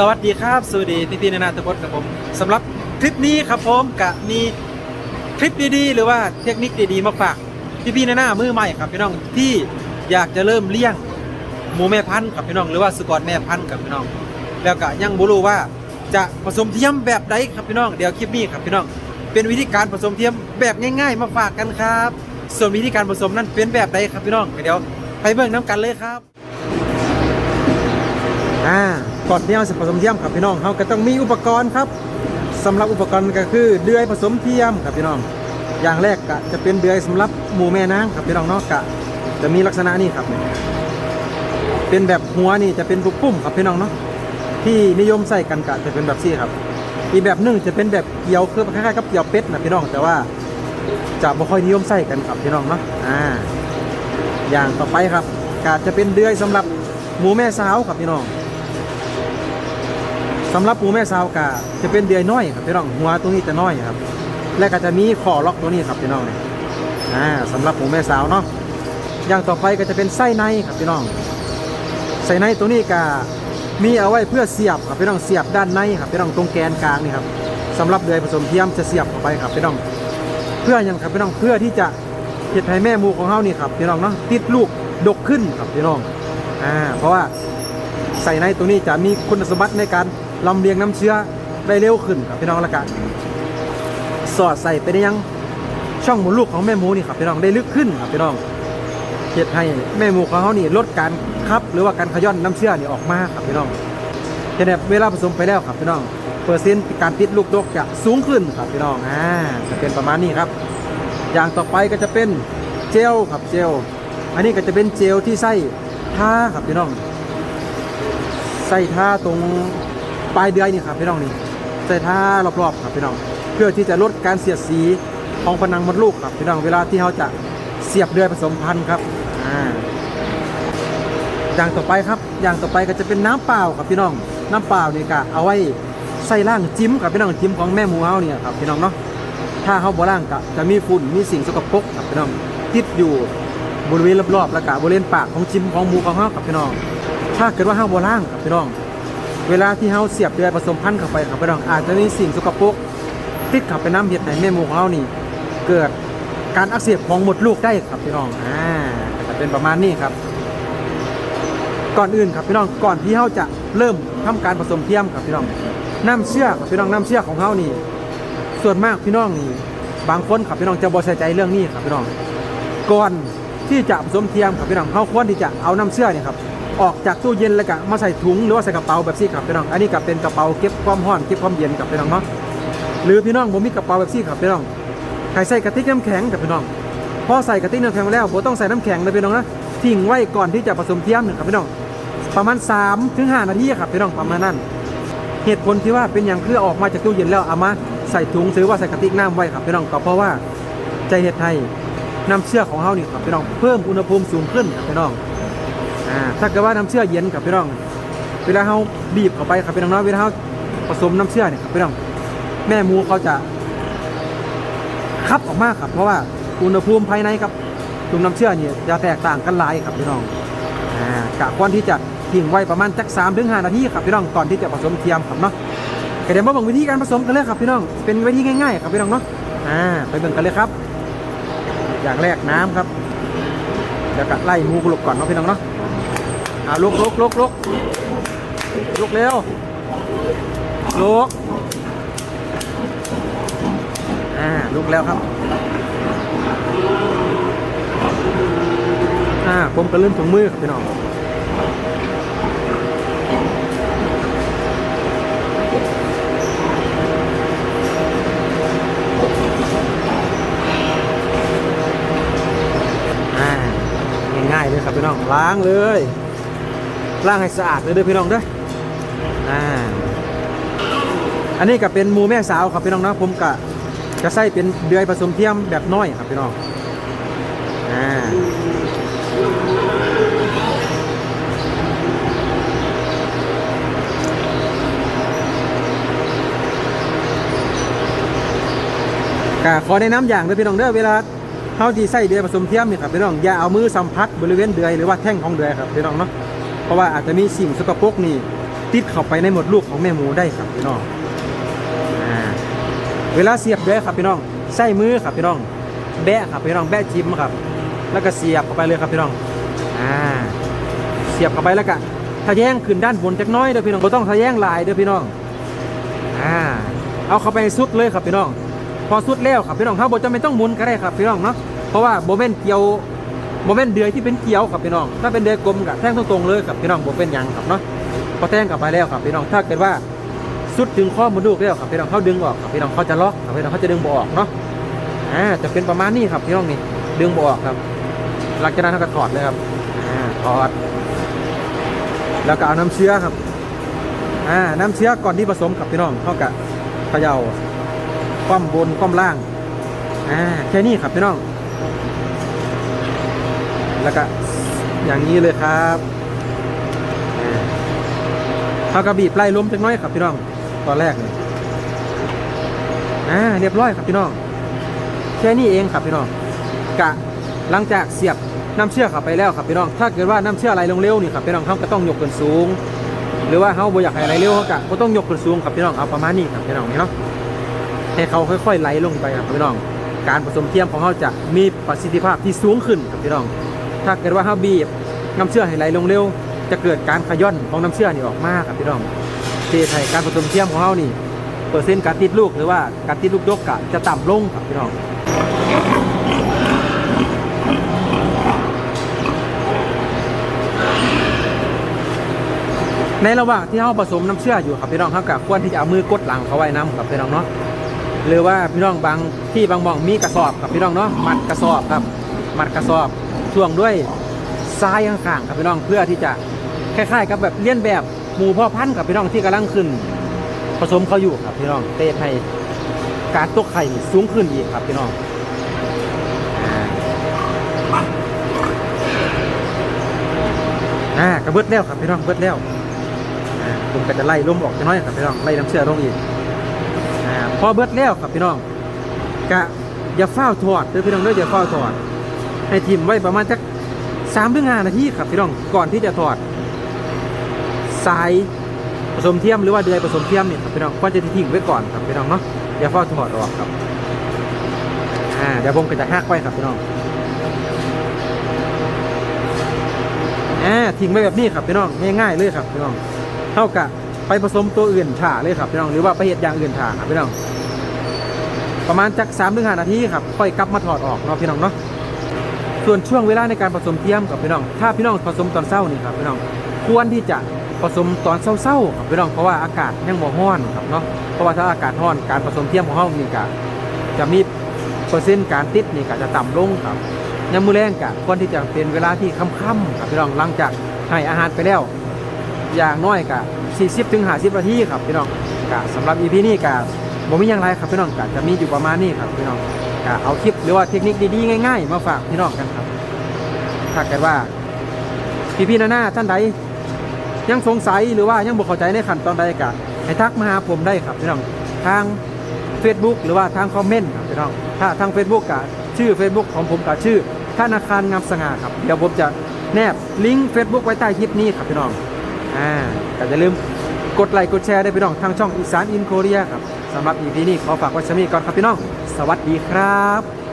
สวัสดีครับสวัสดีพี่พี่นานาทุกคนครับผมสำหรับคลิปนี้ครับผมกะมีคลิปดีๆ หรือว่าเทคนิคดีๆมาฝากพี่พี่นานามือใหม่ครับพี่น้องที่อยากจะเริ่มเลี้ยงหมูแม่พันธุ์ครับพี่น้องหรือว่าสุกรแม่พันธุ์ครับพี่น้อง แล้วก็ยังบ่รู้ว่าจะผสมเทียมแบบใดครับพี่น้องเดี๋ยวคลิปนี้ครับพี่น้อง เป็นวิธีการผสมเทียมแบบง่าย ๆ มาฝากกันครับ ส่วนวิธีการผสมนั้นเป็นแบบใดครับพี่น้องเดี๋ยวไปเบิ่งน้ำกันเลยครับอ่า ก่อนที่เราจะผสมเทียมครับพี่น้องเขาก็ต้องมีอุปกรณ์ครับสำหรับอุปกรณ์ก็คือเดือยผสมเทียมครับพี่น้อง อย่างแรกก็จะเป็นเดือยสำหรับหมูแม่นางครับพี่น้องเนาะกะจะมีลักษณะนี้ครับ เป็นแบบหัวนี่จะเป็นลูกปุ่มครับพี่น้องเนาะที่นิยมใส่กันกะจะเป็นแบบซี่ครับ อีกแบบหนึ่งจะเป็นแบบเกี่ยวคือคล้ายๆกับเกี่ยวเป็ดนะพี่น้องแต่ว่าจะบ่ค่อยนิยมใส่กันครับพี่น้องเนาะอ่าอย่างต่อไปครับก็จะเป็นเดือยสำหรับหมูแม่สาวครับพี่น้อง สำหรับปูแม่ซาวกาจะเป็นเดือยน้อยครับพี่น้องหัวตรงนี้จะน้อยครับ และก็จะมีขอล็อกตัวนี้ครับพี่น้องเนี่ยอ่าสำหรับปูแม่สาวเนาะอย่างต่อไปก็จะเป็นไส้ในครับพี่น้องไส้ในตัวนี้ก็มีเอาไว้เพื่อเสียบครับพี่น้องเสียบด้านในครับพี่น้องตรงแกนกลางนี่ครับสำหรับเดือยผสมเทียมจะเสียบเข้าไปครับพี่น้อง เพื่อหยังครับพี่น้องเพื่อที่จะเห็ดให้แม่มูของเฮานี่ครับพี่น้องเนาะติดลูกดกขึ้นครับพี่น้องอ่าเพราะว่าใส่ในตัวนี้จะมีคุณสมบัติในการ ลำเลียงน้ำเชื้อได้เร็วขึ้นครับพี่น้องละกันสอดใส่ไปในยังช่องหมุนลูกของแม่หมูนี่ครับพี่น้องได้ลึกขึ้นครับพี่น้องเฮ็ดให้แม่หมูของเขานี่ลดการคับหรือว่าการขย้อนน้ำเชื้อนี่ออกมาครับพี่น้องเห็นแบบเวลาผสมไปแล้วครับพี่น้องเปอร์เซ็นต์การติดลูกดกจะสูงขึ้นครับพี่น้องอ่าจะเป็นประมาณนี้ครับ อย่างต่อไปก็จะเป็นเจลครับเจลอันนี้ก็จะเป็นเจลที่ใส่ท่าครับพี่น้องใส่ท่าตรง ปลายเดือยนี่ครับพี่น้องนี่ใส่ท่ารอบๆครับพี่น้อง เพื่อที่จะลดการเสียดสีของผนังมดลูกครับพี่น้องเวลาที่เขาจะเสียบเดือยผสมพันธุ์ครับอ่าอย่างต่อไปครับ อย่างต่อไปก็จะเป็นน้ำเปล่าครับพี่น้อง น้ำเปล่านี่ก็เอาไว้ใส่ล่างจิ้มครับพี่น้องจิ้มของแม่หมูเฮาเนี่ยครับพี่น้องเนาะ ถ้าเขาบ่ล่างก็จะมีฝุ่นมีสิ่งสกปรกครับพี่น้องติดอยู่บริเวณรอบๆแล้วก็บริเวณปากของจิ้มของหมูของเฮาครับพี่น้อง ถ้าเกิดว่าห้าโบล่างครับพี่น้อง เวลาที่เฮาเสียบเดือยผสมพันธุ์เข้าไปครับพี่น้องอาจจะมีสิ่งสกปรกติดเข้าไปน้ำเห็ดในแม่หมูของเฮานี่ เกิดการอักเสบของหมดลูกได้ครับพี่น้องอ่าจะเป็นประมาณนี้ครับ ก่อนอื่นครับพี่น้องก่อนที่เฮาจะเริ่มทำการผสมเทียมครับพี่น้องน้ำเชื่อครับพี่น้องน้ำเชื่อของเฮานี่ ส่วนมากพี่น้องนี่บางคนครับพี่น้องจะบ่ใส่ใจเรื่องนี้ครับพี่น้อง ก่อนที่จะผสมเทียมครับพี่น้องเขาควรที่จะเอาน้ำเชื่อนี่ยครับ ออกจากตู้เย็นแล้วก็มาใส่ถุงหรือว่าใส่กระเป๋าแบบนี้ครับพี่น้อง อันนี้ก็เป็นกระเป๋าเก็บความร้อนเก็บความเย็นครับพี่น้องเนาะ หรือพี่น้องผมมีกระเป๋าแบบนี้ครับพี่น้องใครใส่กระติกน้ำแข็งกับพี่น้อง พอใส่กระติกน้ำแข็งแล้วผมต้องใส่น้ำแข็งเลยพี่น้องนะ ทิ้งไว้ก่อนที่จะผสมเทียมนะครับพี่น้อง ประมาณ3ถึง5นาทีครับพี่น้องประมาณนั้น เหตุผลที่ว่าเป็นอย่างเพื่อออกมาจากตู้เย็นแล้วเอามาใส่ถุงซื้อว่าใส่กระติกน้ำไว้ครับพี่น้องก็เพราะว่าใจเหตุให้น้ำเชื่อของเฮานี่ครับพี่น้องเพิ่มอุณหภูมิสูงขึ้นครับพี่น้อง อ่าถ้าเกิดว่าน้ำเชื่อเย็นครับพี่น้อง เวลาเฮาบีบเข้าไปครับพี่น้องเนาะเวลาเฮาผสมน้ำเชื่อเนี่ยครับพี่น้อง แม่หมูเขาจะคับออกมาครับ เพราะว่าอุณหภูมิภายในครับถุงน้ำเชื่อเนี่ยจะแตกต่างกันหลายครับพี่น้องอ่ากะควรที่จะทิ้งไว้ประมาณจักสามถึงห้านาทีครับพี่น้องก่อนที่จะผสมเทียมครับเนาะเดี๋ยวมาบิ่งวิธีการผสมกันเลยครับพี่น้อง เป็นวิธีง่ายๆ ครับพี่น้องเนาะอ่าไปเบิ่งกันเลยครับ อย่างแรกน้ำครับ เดี๋ยวก็ไล่หมูกลุกก่อนเนาะพี่น้องเนาะ อ่าลุกลุกลุกลุกลุกเร็วลุกอ่าลุกแล้วครับอ่าผมก็เริ่มถุงมือครับพี่น้องอ่าง่ายๆเลยครับพี่น้องล้างเลย ล้างให้สะอาดเลยเด้อพี่น้องเด้ออ่าอันนี้ก็เป็นมูแม่สาวครับพี่น้องเนาะผมก็จะใส่เป็นเดือยผสมเทียมแบบน้อยครับพี่น้องอ่าก็ขอแนะนำอย่างเด้อพี่น้องเด้อเวลาเฮาที่ใส่เดือยผสมเทียมนี่ครับพี่น้องอย่าเอามือสัมผัสบริเวณเดือยหรือว่าแท่งของเดือยครับพี่น้องเนาะ เพราะว่าอาจจะมีสิ่งสกปรกนี่ติดเข้าไปในหมดลูกของแม่หมูได้ครับพี่น้องเวลาเสียบด้วยครับพี่น้องใส่มือครับพี่น้อง แบะครับพี่น้องแบะจิ้มครับ แล้วก็เสียบเข้าไปเลยครับพี่น้องอ่าเสียบเข้าไปแล้วก็ทะแยงขึ้นด้านบนจักน้อยเด้อพี่น้องบ่ต้องทะแยงลายเด้อพี่น้องอ่าเอาเข้าไปสุดเลยครับพี่น้อง พอสุดแล้วครับพี่น้องเฮาบ่จำเป็นต้องหมุนก็ได้ครับพี่น้องเนาะเพราะว่าบ่แม่นเกี่ยว บ่แม่นเดือยที่เป็นเกี่ยวครับพี่น้อง ถ้าเป็นเดือยกลมก็แท่งตรงๆเลยครับพี่น้องบ่เป็นยังครับเนาะพอแท่งกลับไปแล้วครับพี่น้อง ถ้าเกิดว่าสุดถึงข้อมันดูกแล้วครับพี่น้องเขาดึงออกครับพี่น้องเขาจะล็อกครับพี่น้องเขาจะดึงบ่ออกเนาะ อ่าจะเป็นประมาณนี้ครับพี่น้องนี่ดึงบ่ออกครับ หลังจากนั้นเขาก็ถอดเลยครับ อ่าถอด แล้วก็เอาน้ำเชื้อครับ อ่า น้ำเชื้อก่อนที่ผสมกับพี่น้องเขากะเขย่าคว่ำบนคว่ำล่าง อ่าแค่นี้ครับพี่น้อง แล้วก็อย่างนี้เลยครับเขาก็บีบไล่ล้มจักน้อยครับพี่น้อง ตอนแรกนี่อ่าเรียบร้อยครับพี่น้องแค่นี้เองครับพี่น้องกะหลังจากเสียบน้ำเชื่อข้าไปแล้วครับพี่น้อง ถ้าเกิดว่าน้ำเชื่อไหลลงเร็วนี่ครับพี่น้องเขาก็ต้องยกขึ้นสูง หรือว่าเขาบ่อยากให้ไหลเร็วเขาก็ต้องยกขึ้นสูงครับพี่น้องเอาประมาณนี้ครับพี่น้องนี่เนาะให้เขาค่อยๆไหลลงไปครับพี่น้อง การผสมเทียมของเขาจะมีประสิทธิภาพที่สูงขึ้นครับพี่น้อง ถ้าเกิดว่าเขาบีบน้ำเชื่อให้ไหลลงเร็ว จะเกิดการขย่อนของน้ำเชื่อนี่ออกมากครับพี่น้องเทให้การผสมเทียมของเขานี่เปอร์เซ็นต์การติดลูกหรือว่าการติดลูกดกกะจะต่ำลงครับพี่น้องในระหว่างที่เขาผสมน้ำเชื่ออยู่ครับพี่น้องเขากับควรที่จะเอามือกดหลังเขาไว้น้ำครับพี่น้องเนาะหรือว่าพี่น้องบางที่บางมองมีกระสอบครับพี่น้องเนาะมัดกระสอบครับ มัดกระสอบ ช่วงด้วยทรายข้างๆครับพี่น้องเพื่อที่จะคล้ายๆกับแบบเลียนแบบหมู่พ่อพันธุ์กับพี่น้องที่กำลังขึ้น ผสมเขาอยู่ครับพี่น้องเตะให้การตกไข่สูงขึ้นอีกครับพี่น้องอ่ากระเบิดแล้วครับพี่น้องเบิดแล้วผมก็จะไล่ลมออกจะน้อยครับพี่น้องไล่น้ำเชื่อลงอีกอพอเบิดแล้วครับพี่น้องกะอย่าเฝ้าถอดเด้อพี่น้องเด้ออย่าเฝ้าถอด ให้ทิมไว้ประมาณสักสามถึงห้านาทีครับพี่น้องก่อนที่จะถอดสายผสมเทียมหรือว่าเดือยผสมเทียมเนี่ยครับพี่น้องควรจะทิ้งไว้ก่อนครับพี่น้องเนาะอย่าเฝ้าถอดออกครับอ่าเดี๋ยวผมก็จะหักไว้ครับพี่น้องอ่าทิ้งไว้แบบนี้ครับพี่น้องง่ายๆเลยครับพี่น้องเท่ากับไปผสมตัวอื่นถ่าเลยครับพี่น้องหรือว่าไปเห็ดอย่างอื่นถ่าครับพี่น้องประมาณจักสามถึงห้านาทีครับค่อยกลับมาถอดออกเนาะพี่น้องเนาะ ส่วนช่วงเวลาในการผสมเทียมกับพี่น้อง ถ้าพี่น้องผสมตอนเช้านี่ครับพี่น้อง ควรที่จะผสมตอนเช้าๆครับพี่น้อง เพราะว่าอากาศยังบ่ร้อนครับเนาะ เพราะว่าถ้าอากาศร้อนการผสมเทียมของเรานี่ก็จะมีเปอร์เซ็นต์การติดนี่ก็จะต่ำลงครับยามมื้อแรงก็ควรที่จะเป็นเวลาที่ค่ำๆครับพี่น้อง หลังจากให้อาหารไปแล้ว อย่างน้อยกะ40ถึง50นาทีครับพี่น้องกะสำหรับ EP นี้กะบ่มีอย่างไรครับพี่น้องกะจะมีอยู่ประมาณนี้ครับพี่น้อง กะเอาคลิปหรือว่าเทคนิคดีๆง่าย ๆ มาฝากพี่น้องกันครับถ้าเกิดว่าพี่ๆน้านาท่านใดยังสงสัยหรือว่ายังบ่เข้าใจในขั้นตอนใดกะให้ทักมาหาผมได้ครับพี่น้องทาง Facebook หรือว่าทางคอมเมนต์ครับพี่น้องถ้าทาง Facebook กะชื่อ Facebook ของผมกะชื่อธนาคารงามสง่าครับ เดี๋ยวผมจะแนบลิงก์ Facebook ไว้ใต้คลิปนี้ครับพี่น้องอ่าแต่อย่าลืมกดไลค์กดแชร์ได้พี่น้องทางช่องอีสานอินโคเรียครับสำหรับ EP นี้ขอฝากไว้ชมีก่อนครับพี่น้อง สวัสดีครับ